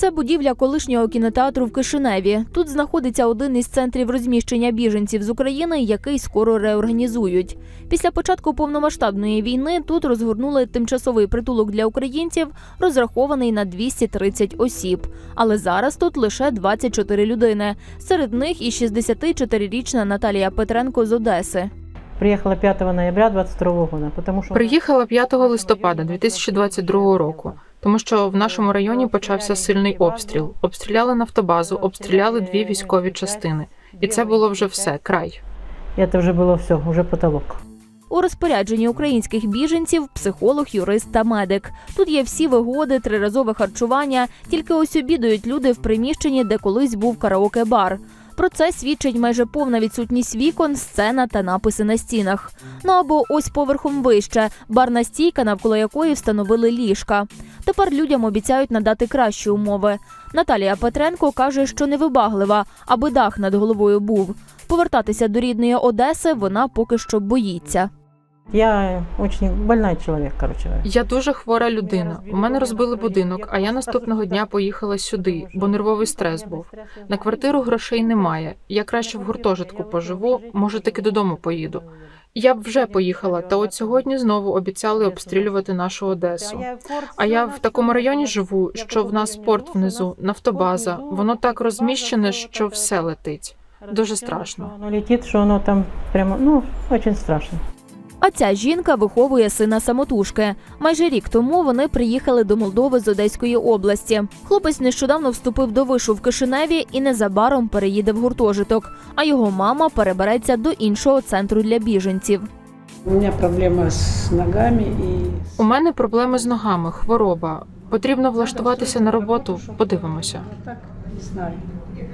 Це будівля колишнього кінотеатру в Кишиневі. Тут знаходиться один із центрів розміщення біженців з України, який скоро реорганізують. Після початку повномасштабної війни тут розгорнули тимчасовий притулок для українців, розрахований на 230 осіб. Але зараз тут лише 24 людини. Серед них і 64-річна Наталія Петренко з Одеси. Приехала 5 ноября 22 года, потому что... Приїхала 5 листопада 2022 року, тому що в нашому районі почався сильний обстріл. Обстріляли нафтобазу, обстріляли дві військові частини, і це було вже все. Край. Это уже было все, уже потолок. У розпорядженні українських біженців психолог, юрист та медик. Тут є всі вигоди, триразове харчування. Тільки ось обідають люди в приміщенні, де колись був караоке-бар. Про це свідчить майже повна відсутність вікон, сцена та написи на стінах. Ну або ось поверхом вище барна стійка, навколо якої встановили ліжка. Тепер людям обіцяють надати кращі умови. Наталія Петренко каже, що невибаглива, аби дах над головою був. Повертатися до рідної Одеси вона поки що боїться. Я очень больной человек, короче. Я дуже хвора людина. У мене розбили будинок, а я наступного дня поїхала сюди, бо нервовий стрес був. На квартиру грошей немає. Я краще в гуртожитку поживу, може таки додому поїду. Я б вже поїхала, та от сьогодні знову обіцяли обстрілювати нашу Одесу. А я в такому районі живу, що в нас порт внизу, нафтобаза. Воно так розміщене, що все летить. Дуже страшно. Воно летить, що воно там прямо, ну, очень страшно. А ця жінка виховує сина самотужки. Майже рік тому вони приїхали до Молдови з Одеської області. Хлопець нещодавно вступив до вишу в Кишиневі і незабаром переїде в гуртожиток. А його мама перебереться до іншого центру для біженців. У меня проблема с ногами и У мене проблеми з ногами, хвороба. Потрібно влаштуватися на роботу. Подивимося. так, не знаю.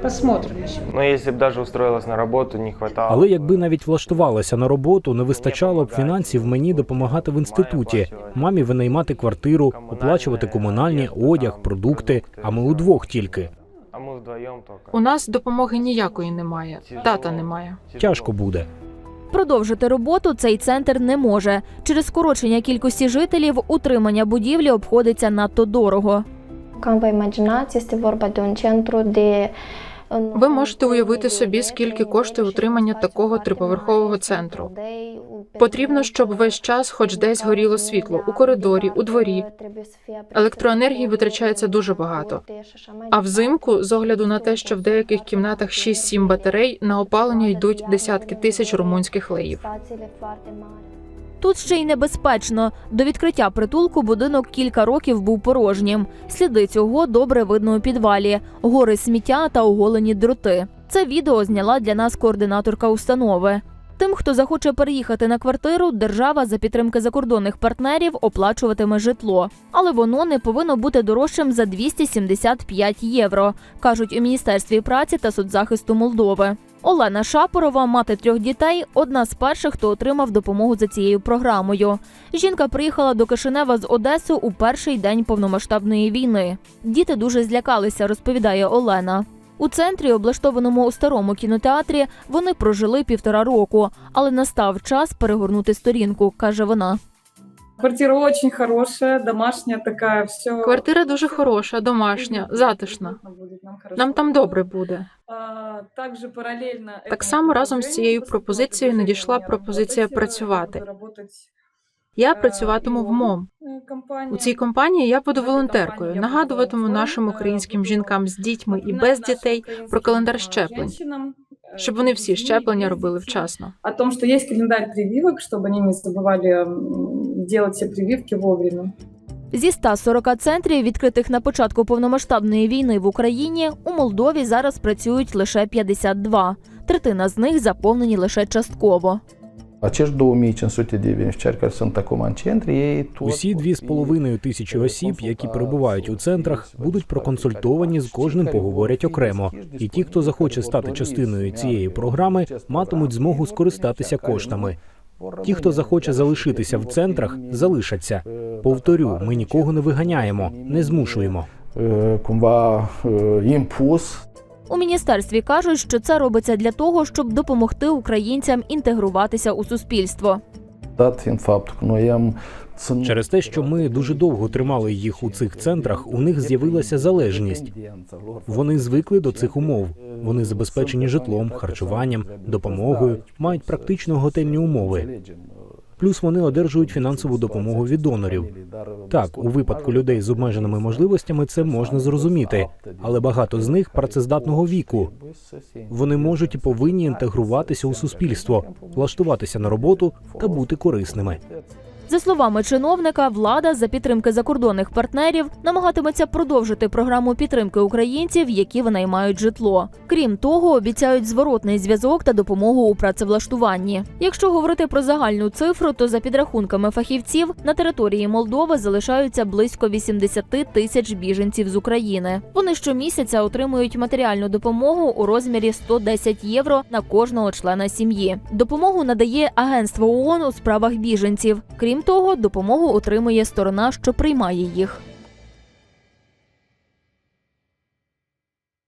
Посмотрим еще. Но если бы даже устроилась на работу, не хватало. Але якби навіть влаштувалася на роботу, не вистачало б фінансів мені допомагати в інституті, мамі винаймати квартиру, оплачувати комунальні, одяг, продукти. А ми удвох тільки. А мы вдвоем только. У нас допомоги ніякої немає. Тата немає. Тяжко буде. Продовжити роботу цей центр не може. Через скорочення кількості жителів утримання будівлі обходиться надто дорого. Cam vă imaginați, este vorba de un centru de... Ви можете уявити собі, скільки коштує утримання такого триповерхового центру. Потрібно, щоб весь час, хоч десь горіло світло у коридорі, у дворі. Електроенергії витрачається дуже багато. А взимку, з огляду на те, що в деяких кімнатах 6-7 батарей, на опалення йдуть десятки тисяч румунських леїв. Тут ще й небезпечно. До відкриття притулку будинок кілька років був порожнім. Сліди цього добре видно у підвалі, гори сміття та оголені дроти. Це відео зняла для нас координаторка установи. Тим, хто захоче переїхати на квартиру, держава за підтримки закордонних партнерів оплачуватиме житло, але воно не повинно бути дорожчим за 275 євро, кажуть у міністерстві праці та соцзахисту Молдови. Олена Шапорова, мати трьох дітей, одна з перших, хто отримав допомогу за цією програмою. Жінка приїхала до Кишинева з Одеси у перший день повномасштабної війни. Діти дуже злякалися, розповідає Олена. У центрі, облаштованому у старому кінотеатрі, вони прожили півтора року, але настав час перегорнути сторінку, каже вона. Квартира очень хорошая, домашняя такая, все. Квартира дуже хороша, домашня, затишна. Нам там добре буде. Так само разом з цією пропозицією надійшла пропозиція працювати. Я працюватиму в МОМ. У цій компанії я буду волонтеркою, нагадуватиму нашим українським жінкам з дітьми і без дітей про календар щеплень, щоб вони всі щеплення робили вчасно. О том, что есть календарь прививок, чтобы они не забывали м, делать все прививки вовремя. Зі 140 центрів, відкритих на початку повномасштабної війни в Україні, у Молдові зараз працюють лише 52. Третина з них заповнені лише частково. Acești 2500 de beneficiari care sunt acum în centri. Усі дві з половиною тисячі осіб, які перебувають у центрах, будуть проконсультовані з кожним поговорять окремо. І ті, хто захоче стати частиною цієї програми, матимуть змогу скористатися коштами. Ті, хто захоче залишитися в центрах, залишаться. Повторю, ми нікого не виганяємо, не змушуємо. У міністерстві кажуть, що це робиться для того, щоб допомогти українцям інтегруватися у суспільство. Ținut Через те, що ми дуже довго тримали їх у цих центрах, у них з'явилася залежність. Вони звикли до цих умов. Вони забезпечені житлом, харчуванням, допомогою, мають практично готельні умови. Плюс вони одержують фінансову допомогу від донорів. Так, у випадку людей з обмеженими можливостями це можна зрозуміти, але багато з них працездатного віку. Вони можуть і повинні інтегруватися у суспільство, влаштуватися на роботу та бути корисними. За словами чиновника, влада за підтримки закордонних партнерів намагатиметься продовжити програму підтримки українців, які винаймають житло. Крім того, обіцяють зворотний зв'язок та допомогу у працевлаштуванні. Якщо говорити про загальну цифру, то за підрахунками фахівців на території Молдови залишаються близько 80 тисяч біженців з України. Вони щомісяця отримують матеріальну допомогу у розмірі 110 євро на кожного члена сім'ї. Допомогу надає агентство ООН у справах біженців. Крім того, допомогу отримує сторона, що приймає їх.